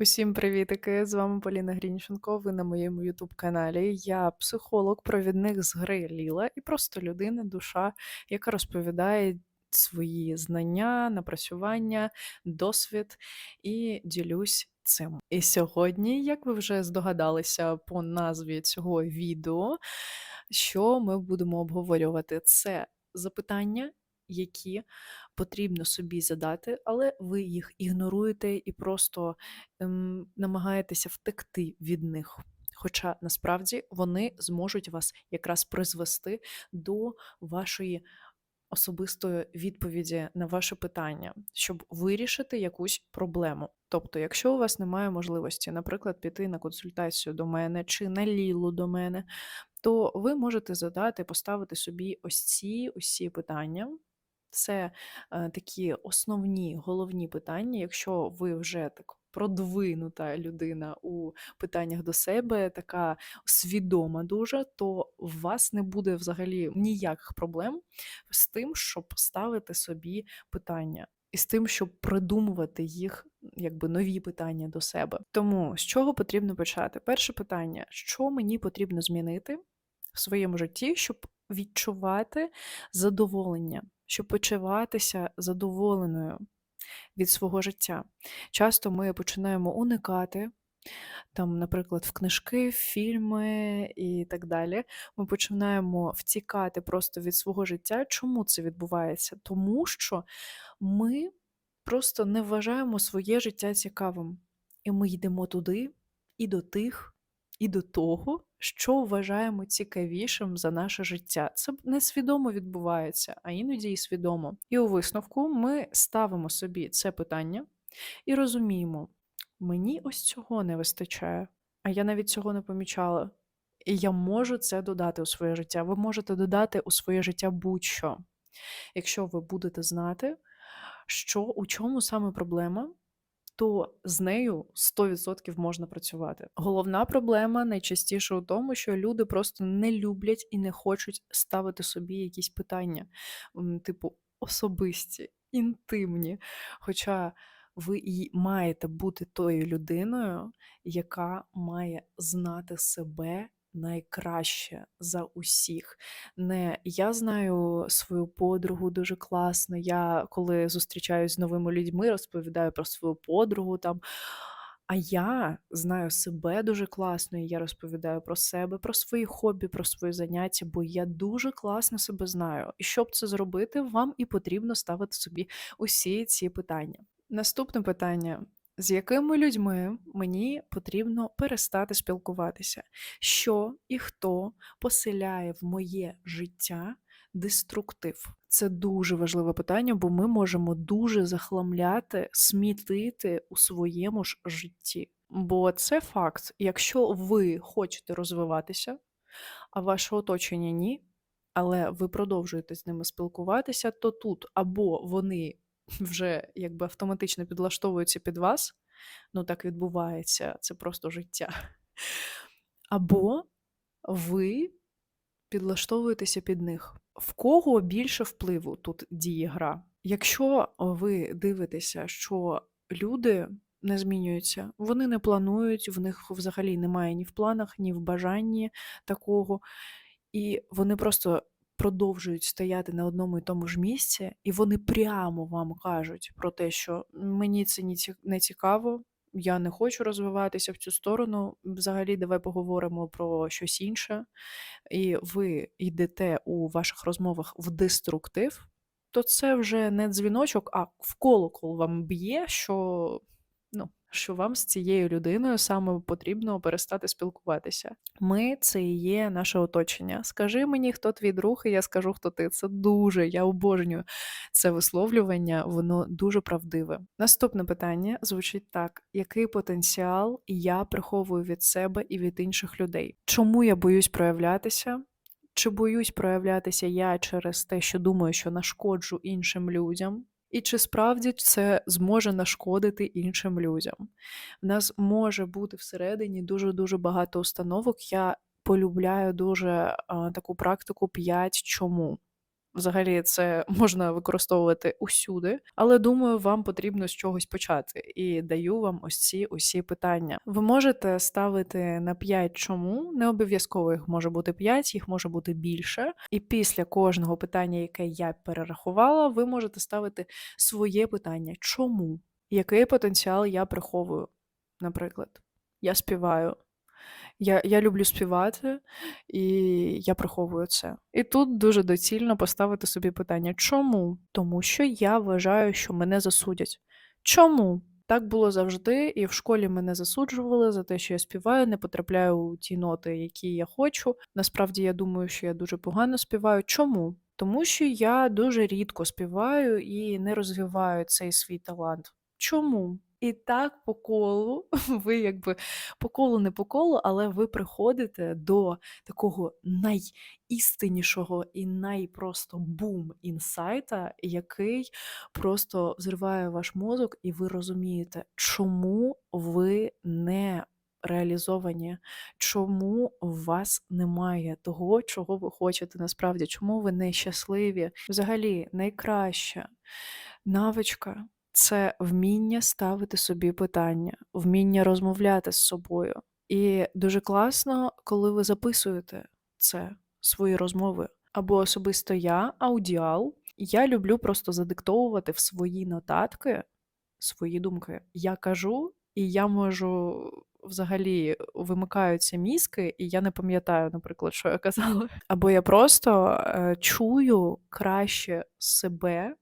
Усім привітики! З вами Поліна Грінченко. Ви на моєму ютуб-каналі. Я психолог, провідник з гри Ліла і просто людина, душа, яка розповідає свої знання, напрацювання, досвід і ділюсь цим. І сьогодні, як ви вже здогадалися по назві цього відео, що ми будемо обговорювати, це запитання, які потрібно собі задати, але ви їх ігноруєте і просто ем, намагаєтеся втекти від них. Хоча насправді вони зможуть вас якраз призвести до вашої особистої відповіді на ваше питання, щоб вирішити якусь проблему. Тобто, якщо у вас немає можливості, наприклад, піти на консультацію до мене чи на лілу до мене, то ви можете задати, поставити собі ось ці ці питання. Це е, такі основні головні питання, якщо ви вже так продвинута людина у питаннях до себе, така свідома дуже, то у вас не буде взагалі ніяких проблем з тим, щоб ставити собі питання. І з тим, щоб придумувати їх, якби нові питання до себе. Тому з чого потрібно почати? Перше питання: що мені потрібно змінити в своєму житті, щоб відчувати задоволення, щоб почуватися задоволеною від свого життя. Часто ми починаємо уникати. Там, наприклад, в книжки, в фільми і так далі, ми починаємо втікати просто від свого життя. Чому це відбувається? Тому що ми просто не вважаємо своє життя цікавим. І ми йдемо туди і до тих, і до того, що вважаємо цікавішим за наше життя. Це несвідомо відбувається, а іноді і свідомо. І у висновку ми ставимо собі це питання і розуміємо, мені ось цього не вистачає, а я навіть цього не помічала. І я можу це додати у своє життя. Ви можете додати у своє життя будь-що. Якщо ви будете знати, що у чому саме проблема, то з нею 100% можна працювати. Головна проблема найчастіше у тому, що люди просто не люблять і не хочуть ставити собі якісь питання, типу особисті, інтимні. Хоча ви і маєте бути тою людиною, яка має знати себе найкраще за усіх. Не я знаю свою подругу дуже класно. Я коли зустрічаюсь з новими людьми, розповідаю про свою подругу там. А я знаю себе дуже класно, і я розповідаю про себе, про свої хобі, про свої заняття, бо я дуже класно себе знаю. І щоб це зробити, вам і потрібно ставити собі усі ці питання. Наступне питання: з якими людьми мені потрібно перестати спілкуватися? Що і хто поселяє в моє життя деструктив? Це дуже важливе питання, бо ми можемо дуже захламляти, смітити у своєму ж житті. Бо це факт, якщо ви хочете розвиватися, а ваше оточення ні, але ви продовжуєте з ними спілкуватися, то тут або вони вже якби автоматично підлаштовуються під вас. Ну, так відбувається, це просто життя. Або ви підлаштовуєтеся під них. В кого більше впливу тут діє гра? Якщо ви дивитеся, що люди не змінюються, вони не планують, в них взагалі немає ні в планах, ні в бажанні такого, і вони просто продовжують стояти на одному і тому ж місці, і вони прямо вам кажуть про те, що мені це не цікаво, я не хочу розвиватися в цю сторону. Взагалі, давай поговоримо про щось інше, і ви йдете у ваших розмовах в деструктив, то це вже не дзвіночок, а в колокол вам б'є, що що вам з цією людиною саме потрібно перестати спілкуватися. Ми це і є наше оточення. Скажи мені, хто твій друг, і я скажу, хто ти. Це дуже, я обожнюю це висловлювання, воно дуже правдиве. Наступне питання звучить так: який потенціал я приховую від себе і від інших людей? Чому я боюсь проявлятися? Чи боюсь проявлятися я через те, що думаю, що нашкоджу іншим людям? І чи справді це зможе нашкодити іншим людям? В нас може бути всередині дуже-дуже багато установок. Я полюбляю дуже а, таку практику 5 чому. Взагалі, це можна використовувати усюди, але думаю, вам потрібно з чогось почати. І даю вам ось ці усі питання. Ви можете ставити на 5 чому, не обов'язково їх може бути 5, їх може бути більше. І після кожного питання, яке я перерахувала, ви можете ставити своє питання: чому? Який потенціал я приховую? Наприклад, я співаю. Я, я люблю співати, і я приховую це. І тут дуже доцільно поставити собі питання: чому? Тому що я вважаю, що мене засудять. Чому? Так було завжди, і в школі мене засуджували за те, що я співаю, не потрапляю у ті ноти, які я хочу. Насправді я думаю, що я дуже погано співаю. Чому? Тому що я дуже рідко співаю і не розвиваю цей свій талант. Чому? І так по колу, ви якби по колу не по колу, але ви приходите до такого найістиннішого і найпросто бум інсайта, який просто взриває ваш мозок, і ви розумієте, чому ви не реалізовані, чому у вас немає того, чого ви хочете насправді, чому ви не щасливі. Взагалі, найкраща навичка це вміння ставити собі питання, вміння розмовляти з собою. І дуже класно, коли ви записуєте це, свої розмови. Або особисто я, аудіал. Я люблю просто задиктовувати в свої нотатки свої думки. Я кажу, і я можу взагалі вимикаються мізки, і я не пам'ятаю, наприклад, що я казала. Або я просто е, чую краще себе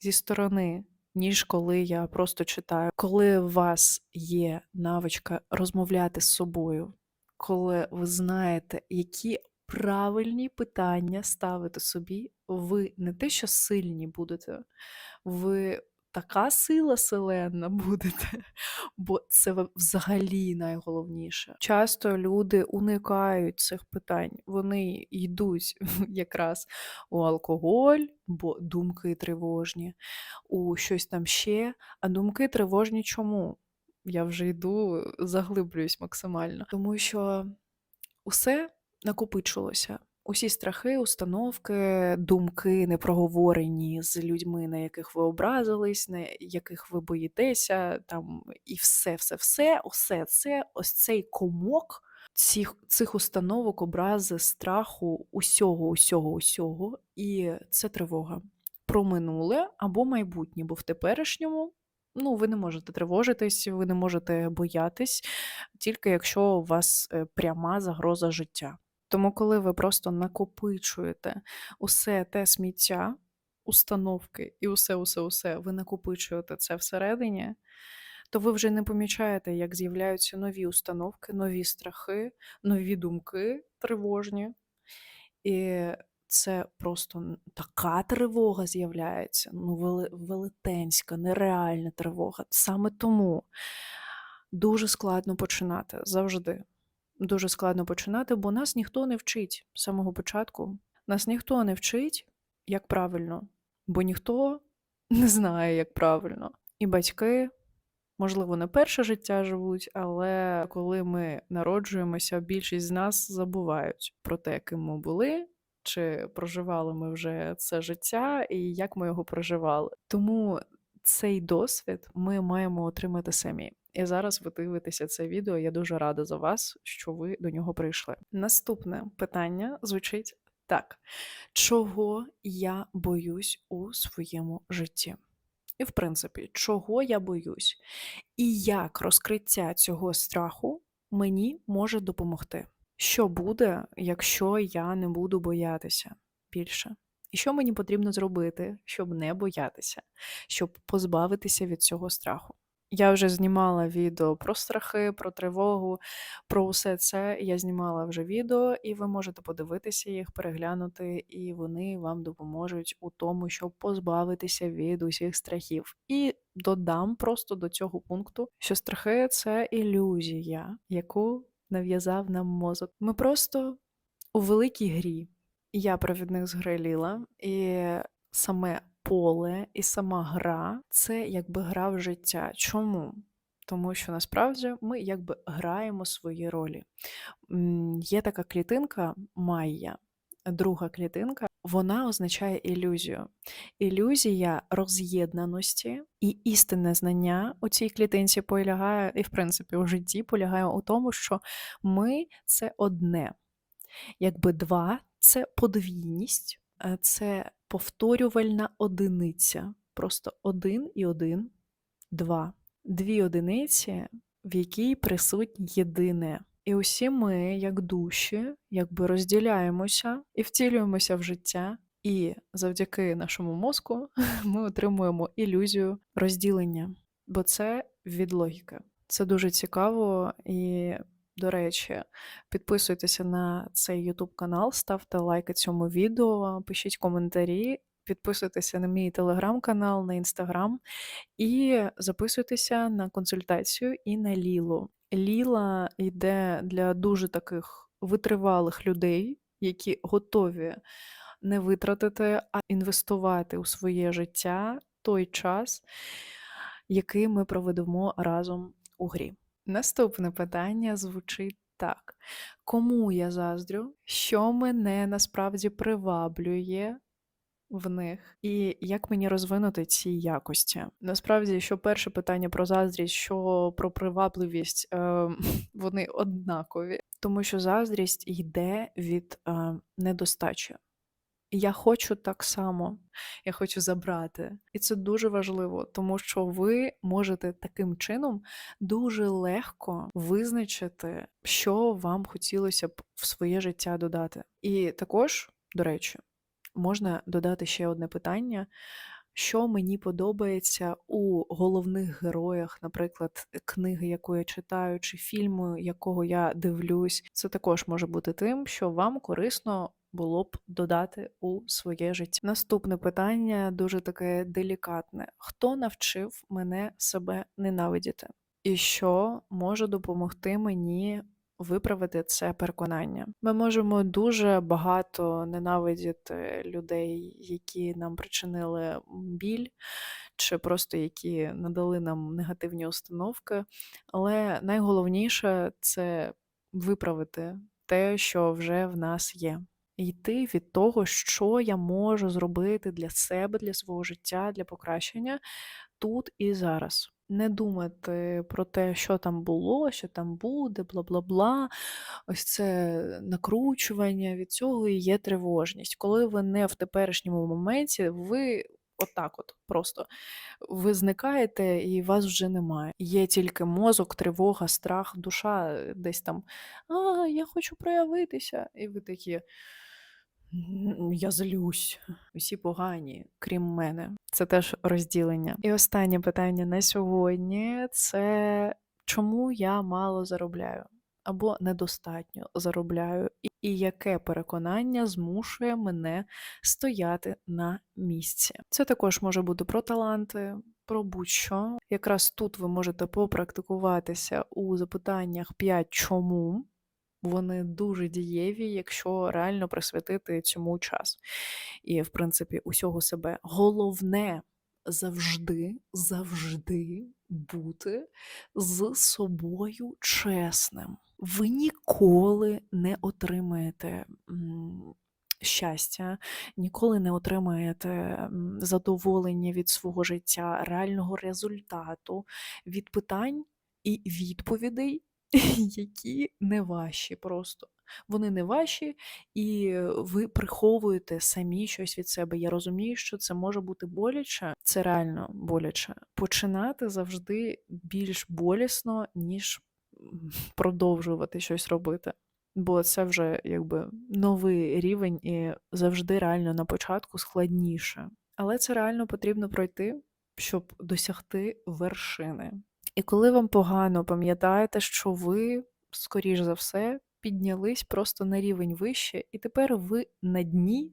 зі сторони, ніж коли я просто читаю. Коли у вас є навичка розмовляти з собою, коли ви знаєте, які правильні питання ставити собі, ви не те, що сильні будете, ви така сила селена будете, бо це взагалі найголовніше. Часто люди уникають цих питань, вони йдуть якраз у алкоголь, бо думки тривожні, у щось там ще, а думки тривожні чому? Я вже йду, заглиблююсь максимально. Тому що усе накопичилося. Усі страхи, установки, думки непроговорені з людьми, на яких ви образились, на яких ви боїтеся, там і все, все, все, усе це, ось цей комок цих, цих установок, образи, страху, усього, усього, усього. І це тривога про минуле або майбутнє, бо в теперішньому. Ну, ви не можете тривожитись, ви не можете боятись, тільки якщо у вас е, пряма загроза життя. Тому, коли ви просто накопичуєте усе те сміття, установки і усе, усе, усе, ви накопичуєте це всередині, то ви вже не помічаєте, як з'являються нові установки, нові страхи, нові думки тривожні. І це просто така тривога з'являється, ну, велетенська, нереальна тривога. Саме тому дуже складно починати завжди. Дуже складно починати, бо нас ніхто не вчить з самого початку. Нас ніхто не вчить, як правильно, бо ніхто не знає, як правильно. І батьки, можливо, не перше життя живуть, але коли ми народжуємося, більшість з нас забувають про те, ким ми були, чи проживали ми вже це життя, і як ми його проживали. Тому цей досвід ми маємо отримати самі. І зараз ви дивитеся це відео. Я дуже рада за вас, що ви до нього прийшли. Наступне питання звучить так: чого я боюсь у своєму житті? І, в принципі, чого я боюсь, і як розкриття цього страху мені може допомогти? Що буде, якщо я не буду боятися більше? І що мені потрібно зробити, щоб не боятися, щоб позбавитися від цього страху? Я вже знімала відео про страхи, про тривогу, про усе це. Я знімала вже відео, і ви можете подивитися їх, переглянути, і вони вам допоможуть у тому, щоб позбавитися від усіх страхів. І додам просто до цього пункту, що страхи це ілюзія, яку нав'язав нам мозок. Ми просто у великій грі. Я провідник з і саме поле і сама гра це якби гра в життя. Чому? Тому що насправді ми якби граємо свої ролі. Є така клітинка Майя, друга клітинка. вона означає ілюзію. Ілюзія роз'єднаності і істинне знання у цій клітинці полягає, і в принципі у житті полягає у тому, що ми це одне. Якби два це подвійність, це повторювальна одиниця. Просто один і один, два. Дві одиниці, в якій присутнє єдине. І усі ми, як душі, якби розділяємося і втілюємося в життя. І завдяки нашому мозку ми отримуємо ілюзію розділення, бо це від логіки. Це дуже цікаво і, до речі, підписуйтеся на цей YouTube канал, ставте лайки цьому відео, пишіть коментарі, підписуйтеся на мій телеграм-канал, на інстаграм і записуйтеся на консультацію і на Лілу. Ліла йде для дуже таких витривалих людей, які готові не витратити, а інвестувати у своє життя той час, який ми проведемо разом у грі. Наступне питання звучить так: кому я заздрю? Що мене насправді приваблює в них, і як мені розвинути ці якості? Насправді, що перше питання про заздрість, що про привабливість, е, вони однакові, тому що заздрість йде від е, недостачі. Я хочу так само, я хочу забрати. І це дуже важливо, тому що ви можете таким чином дуже легко визначити, що вам хотілося б в своє життя додати. І також, до речі, можна додати ще одне питання. Що мені подобається у головних героях, наприклад, книги, яку я читаю, чи фільму, якого я дивлюсь, це також може бути тим, що вам корисно було б додати у своє життя. Наступне питання дуже таке делікатне: хто навчив мене себе ненавидіти? І що може допомогти мені виправити це переконання? Ми можемо дуже багато ненавидіти людей, які нам причинили біль. Чи просто які надали нам негативні установки, але найголовніше це виправити те, що вже в нас є йти від того, що я можу зробити для себе, для свого життя, для покращення тут і зараз. Не думати про те, що там було, що там буде, бла бла бла. Ось це накручування від цього і є тривожність. Коли ви не в теперішньому моменті, ви отак от просто ви зникаєте і вас вже немає. Є тільки мозок, тривога, страх, душа десь там. А, я хочу проявитися. І ви такі. Я злюсь. Усі погані, крім мене. Це теж розділення. І останнє питання на сьогодні це чому я мало заробляю або недостатньо заробляю, і, яке переконання змушує мене стояти на місці. Це також може бути про таланти, про будь-що. Якраз тут ви можете попрактикуватися у запитаннях 5 чому. Вони дуже дієві, якщо реально присвятити цьому час. І, в принципі, усього себе. Головне завжди, завжди бути з собою чесним. Ви ніколи не отримаєте. Щастя, ніколи не отримаєте задоволення від свого життя, реального результату, від питань і відповідей, які не ваші просто. Вони не ваші, і ви приховуєте самі щось від себе. Я розумію, що це може бути боляче, це реально боляче. Починати завжди більш болісно, ніж продовжувати щось робити. Бо це вже якби новий рівень і завжди реально на початку складніше. Але це реально потрібно пройти, щоб досягти вершини. І коли вам погано, пам'ятаєте, що ви, скоріш за все, піднялись просто на рівень вище, і тепер ви на дні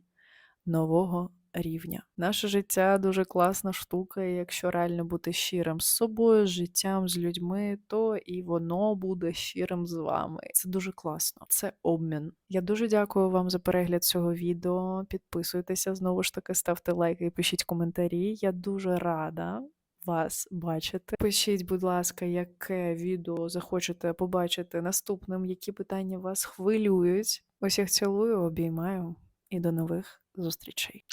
нового рівня. Наше життя дуже класна штука, і якщо реально бути щирим з собою, з життям, з людьми, то і воно буде щирим з вами. Це дуже класно. Це обмін. Я дуже дякую вам за перегляд цього відео. Підписуйтеся знову ж таки, ставте лайки і пишіть коментарі. Я дуже рада вас бачити. Пишіть, будь ласка, яке відео захочете побачити наступним, які питання вас хвилюють. Усіх цілую, обіймаю і до нових зустрічей!